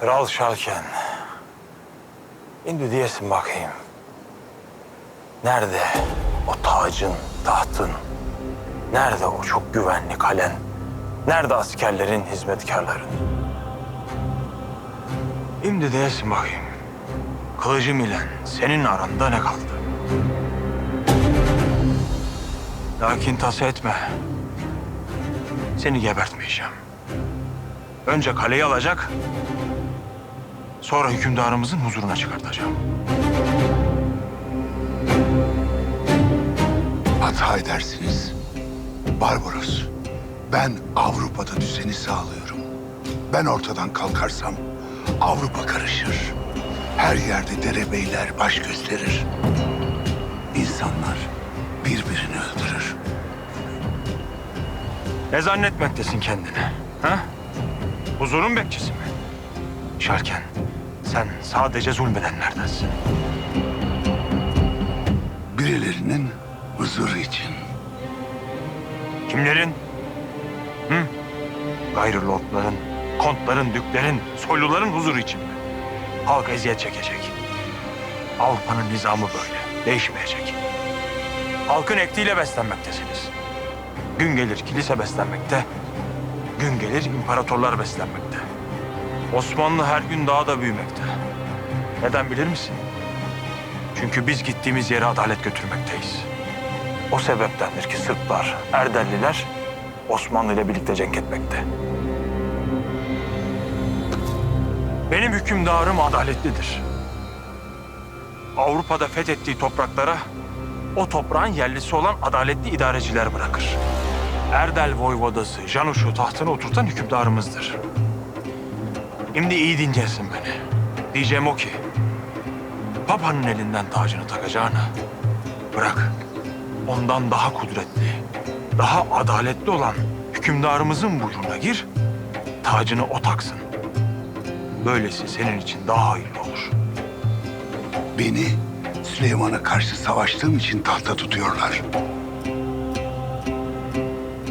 Kral Şalken. Şimdi diyesin bakayım. Nerede o tacın, tahtın? Nerede o çok güvenli kalen? Nerede askerlerin, hizmetkarların? Şimdi diyesin bakayım. Kılıcım ile senin aranda ne kaldı? Lakin tasa etme. Seni gebertmeyeceğim. Önce kaleyi alacak, sonra hükümdarımızın huzuruna çıkartacağım. Hata edersiniz. Barbaros, ben Avrupa'da düzeni sağlıyorum. Ben ortadan kalkarsam Avrupa karışır. Her yerde derebeyler baş gösterir. İnsanlar birbirini öldürür. Ne zannetmektesin kendini? Ha? Huzurun bekçisi mi? Şarken, sen sadece zulmedenlerdensin. Birilerinin huzuru için. Kimlerin? Hı? Gayrı lordların, kontların, düklerin, soyluların huzuru için mi? Halk eziyet çekecek. Avrupa'nın nizamı böyle, değişmeyecek. Halkın ektiğiyle beslenmektesiniz. Gün gelir kilise beslenmekte, gün gelir imparatorlar beslenmekte. Osmanlı her gün daha da büyümekte. Neden bilir misin? Çünkü biz gittiğimiz yere adalet götürmekteyiz. O sebeptendir ki Sırplar, Erdelliler Osmanlı ile birlikte cenk etmekte. Benim hükümdarım adaletlidir. Avrupa'da fethettiği topraklara o toprağın yerlisi olan adaletli idareciler bırakır. Erdel Voyvodası Januş'u tahtına oturtan hükümdarımızdır. Şimdi iyi dinleyesin beni. Diyeceğim o ki, Papa'nın elinden tacını takacağına bırak ondan daha kudretli, daha adaletli olan hükümdarımızın buyruğuna gir, tacını o taksın. Böylesi senin için daha hayırlı olur. Beni Süleyman'a karşı savaştığım için tahta tutuyorlar.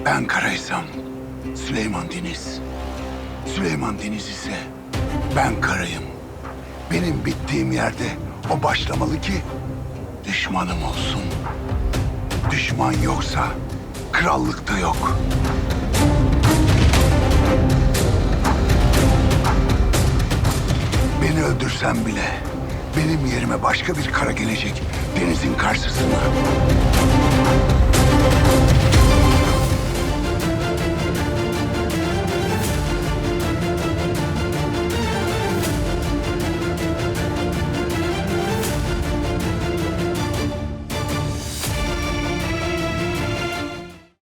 Ben karaysam Süleyman Deniz. Süleyman Deniz ise ben karayım. Benim bittiğim yerde o başlamalı ki düşmanım olsun. Düşman yoksa krallık da yok. Beni öldürsen bile benim yerime başka bir kara gelecek denizin karşısına.